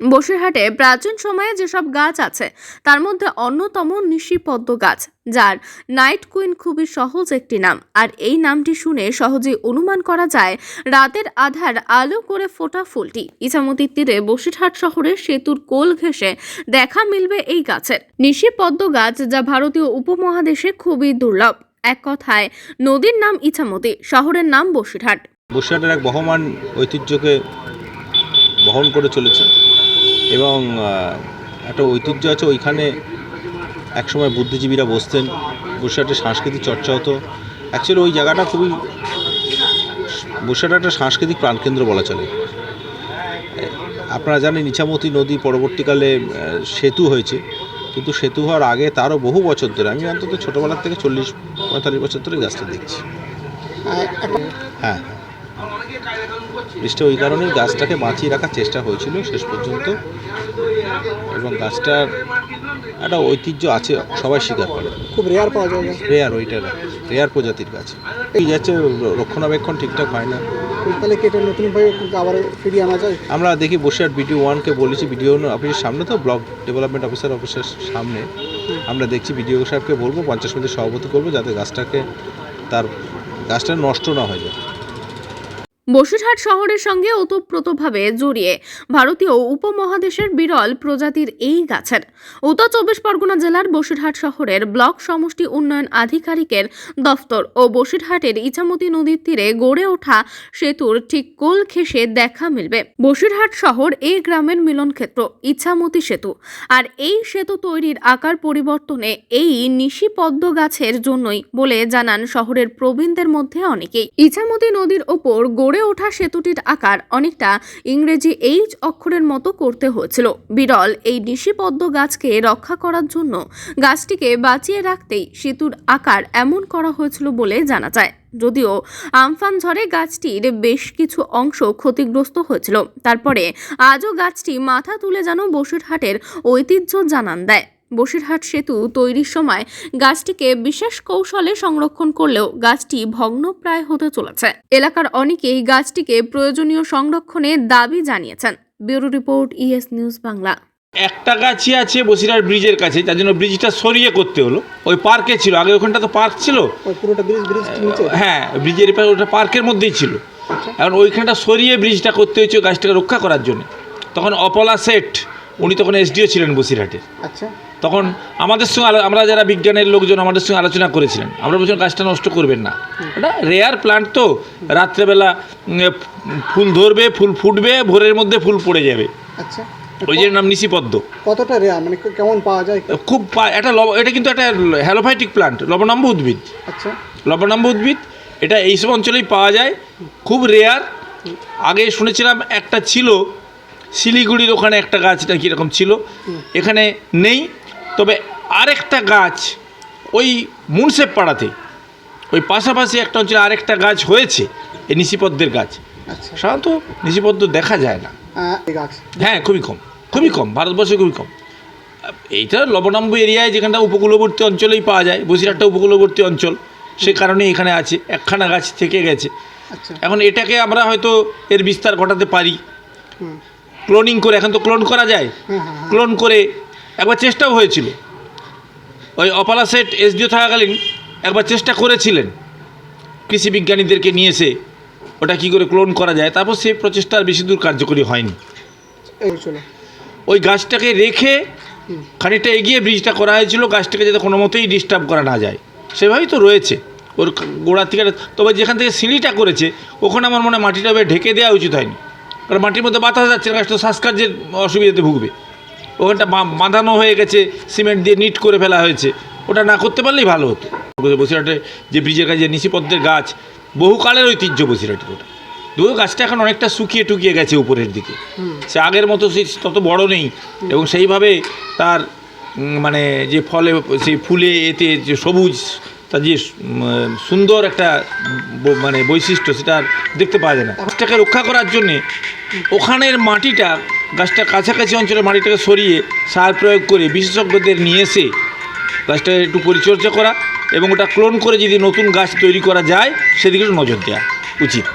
বসিরহাটে প্রাচীন সময়ে যেসব গাছ আছে, তার মধ্যে অন্যতম নিশিপদ্ম গাছ, যার নাইট কুইন খুবই সহজ একটি নাম। আর এই নামটি শুনে সহজেই অনুমান করা যায়, রাতের আধার আলো করে ফোটা ফুলটি। ইছামতির তীরে বসিরহাট শহরের সেতুর কোল ঘেঁষে দেখা মিলবে এই গাছের। নিশিপদ্ম গাছ যা ভারতীয় উপমহাদেশে খুবই দুর্লভ। এক কথায়, নদীর নাম ইছামতি, শহরের নাম বসিরহাট। বসিরহাটের এক বহমান ঐতিহ্যকে বহন করে চলেছে এবং একটা ঐতিহ্য আছে ওইখানে একসময় বুদ্ধিজীবীরা বসতেন বসিরহাটের সাংস্কৃতিক চর্চা হতো। অ্যাকচুয়ালি ওই জায়গাটা খুবই বসিরহাট একটা সাংস্কৃতিক প্রাণকেন্দ্র বলা চলে। আপনারা জানেন ইছামতি নদী পরবর্তীকালে সেতু হয়েছে। কিন্তু সেতু হওয়ার আগে তারও বহু বছর ধরে আমি অন্তত ছোটোবেলার থেকে চল্লিশ পঁয়তাল্লিশ বছর ধরে গাছটা দেখছি। হ্যাঁ। বৃষ্টি ওই কারণেই গাছটাকে বাঁচিয়ে রাখার চেষ্টা হয়েছিল শেষ পর্যন্ত। এবং গাছটার একটা ঐতিহ্য আছে সবাই স্বীকার করে। খুব রেয়ার পাওয়া যায়। রেয়ার ওইটার রেয়ার প্রজাতির গাছ। এই যাচ্ছে রক্ষণাবেক্ষণ ঠিকঠাক হয় না। তাহলে কি এটা নতুনভাবে আবার ফিরিয়ে আনা যায়? আমরা দেখি বসে আর বিডিও ওয়ানকে বলেছি বিডিও অফিসের সামনে তো ব্লক ডেভেলপমেন্ট অফিসার অফিসের সামনে। আমরা দেখছি বিডিও সাহেবকে বলব পঞ্চাশ মিনিটের সভাপতি করব যাতে গাছটাকে তার গাছটা নষ্ট না হয়ে যায়। বসিরহাট শহরের সঙ্গে ওতপ্রোতভাবে জড়িয়ে ভারতীয় উপমহাদেশের বিরল প্রজাতির এই গাছের। উত্তর চব্বিশ পরগনা জেলার বসিরহাট শহরের ব্লক সমষ্টি উন্নয়ন আধিকারিকের দফতর ও বসিরহাটের ইছামতি নদীর তীরে গড়ে ওঠা সেতুর ঠিক কোল ঘেঁষে দেখা মিলবে। বসিরহাট শহর এই গ্রামের মিলনক্ষেত্র, ইছামতি সেতু। আর এই সেতু তৈরির আকার পরিবর্তনে এই নিশিপদ্ম গাছের জন্যই বলে জানান শহরের প্রবীণদের মধ্যে অনেকেই। ইছামতি নদীর ওপর গড়ে ওঠা সেতুটির আকার অনেকটা ইংরেজি এইচ অক্ষরের মতো করতে হয়েছিল। বিরল এই নিশিপদ্ম গাছকে রক্ষা করার জন্য গাছটিকে বাঁচিয়ে রাখতেই সেতুর আকার এমন করা হয়েছিল বলে জানা যায়। যদিও আমফান ঝড়ে গাছটির বেশ কিছু অংশ ক্ষতিগ্রস্ত হয়েছিল। তারপরে আজও গাছটি মাথা তুলে যেন বসিরহাটের ঐতিহ্য জানান দেয়। বসিরহাট সেতু তৈরির সময় গাছটিকে বিশেষ কৌশলে সংরক্ষণ করলেও গাছটি ভগ্নপ্রায় হতে চলেছে। এলাকার অনেকেই গাছটিকে প্রয়োজনীয় সংরক্ষণে দাবি জানিয়েছেন। Bureau report ES news Bangla. একটা গাছই আছে বসিরহাট ব্রিজের কাছে তার জন্য ব্রিজটা সরিয়ে করতে হলো। ওই পার্কে ছিল আগে ওখানটা তো পার্ক ছিল। ওই পুরোটা ব্রিজ ব্রিজ নিচে? হ্যাঁ ব্রিজের ওটা পার্কের মধ্যেই ছিল। এখন ওইখানটা সরিয়ে ব্রিজটা করতে হয়েছে ওই গাছটাকে রক্ষা করার জন্য। তখন অপলা সেট উনি তখন এসডিও ছিলেন বসিরহাটের আচ্ছা। তখন আমাদের সঙ্গে আমরা যারা বিজ্ঞানের লোকজন আমাদের সঙ্গে আলোচনা করেছিলেন। আমরা বলছিলাম গাছটা নষ্ট করবেন না। এটা রেয়ার প্লান্ট তো। রাত্রেবেলা ফুল ধরবে ফুল ফুটবে ভোরের মধ্যে ফুল পড়ে যাবে। আচ্ছা। ওই যে নাম নিশিপদ্ম কতটা রেয়ার মানে কেমন পাওয়া যায়? খুব লব এটা কিন্তু একটা হ্যালোফাইটিক প্লান্ট লবণাম্ব উদ্ভিদ। আচ্ছা। লবণাম্ব উদ্ভিদ এটা এইসব অঞ্চলেই পাওয়া যায়। খুব রেয়ার আগে শুনেছিলাম একটা ছিল শিলিগুড়ির ওখানে একটা গাছ এটা কীরকম ছিল? এখানে নেই তবে আরেকটা গাছ ওই মুন্সেপ পাড়াতে ওই পাশাপাশি একটা অঞ্চলে আরেকটা গাছ হয়েছে এই নিশিপদ্মের গাছ। আচ্ছা। সাধারণত নিশিপদ্ম দেখা যায় না। গাছ। হ্যাঁ খুবই কম খুবই কম ভারতবর্ষে খুবই কম। এইটা লবণাম্ব এরিয়ায় যেখানটা উপকূলবর্তী অঞ্চলেই পাওয়া যায় বসিরহাটটা উপকূলবর্তী অঞ্চল সে কারণে এখানে আছে একখানা গাছ থেকে গেছে। আচ্ছা। এখন এটাকে আমরা হয়তো এর বিস্তার ঘটাতে পারি। ক্লোনিং করে এখন তো ক্লোন করা যায়। হ্যাঁ হ্যাঁ হ্যাঁ। ক্লোন করে একবার চেষ্টাও হয়েছিল। ওই অপালা সেট এসডিও থাকাকালীন একবার চেষ্টা করেছিলেন। কৃষি বিজ্ঞানীদেরকে নিয়ে এসে ওটা কী করে ক্লোন করা যায় তারপর সেই প্রচেষ্টা আর বেশি দূর কার্যকরী হয়নি। ওই গাছটাকে রেখে খানিকটা এগিয়ে ব্রিজটা করা হয়েছিল গাছটাকে যাতে কোনো মতেই ডিস্টার্ব করা না যায়। সেভাবেই তো রয়েছে। ওর গোড়ার থেকে তবে যেখান থেকে সিঁড়িটা করেছে ওখানে আমার মনে হয় মাটিটা ঢেকে দেওয়া উচিত হয়নি। কারণ মাটির মধ্যে বাতাস যাচ্ছে গাছটা শ্বাসকার্যের অসুবিধাতে ভুগবে। ওখানটা বাঁধানো হয়ে গেছে সিমেন্ট দিয়ে নিট করে ফেলা হয়েছে। ওটা না করতে পারলেই ভালো হতো। বসিরহাটে যে ব্রিজের কাছে নিশিপদ্মের গাছ বহুকালের ঐতিহ্য বসিরহাটের ওটা। দুটো গাছটা এখন অনেকটা শুকিয়ে টুকিয়ে গেছে উপরের দিকে। সে আগের মতো সে তত বড় নেই এবং সেইভাবে তার মানে যে ফলে সেই ফুলে এতে যে সবুজ তার যে সুন্দর একটা মানে বৈশিষ্ট্য, সেটা দেখতে পাওয়া যায় না। গাছটাকে রক্ষা করার জন্যে ওখানের মাটিটা গাছটা কাছাকাছি অঞ্চলের মাটিটাকে সরিয়ে সার প্রয়োগ করে বিশেষজ্ঞদের নিয়ে এসে গাছটাকে একটু পরিচর্যা করা এবং ওটা ক্লোন করে যদি নতুন গাছ তৈরি করা যায়, সেদিকে নজর দেওয়া উচিত।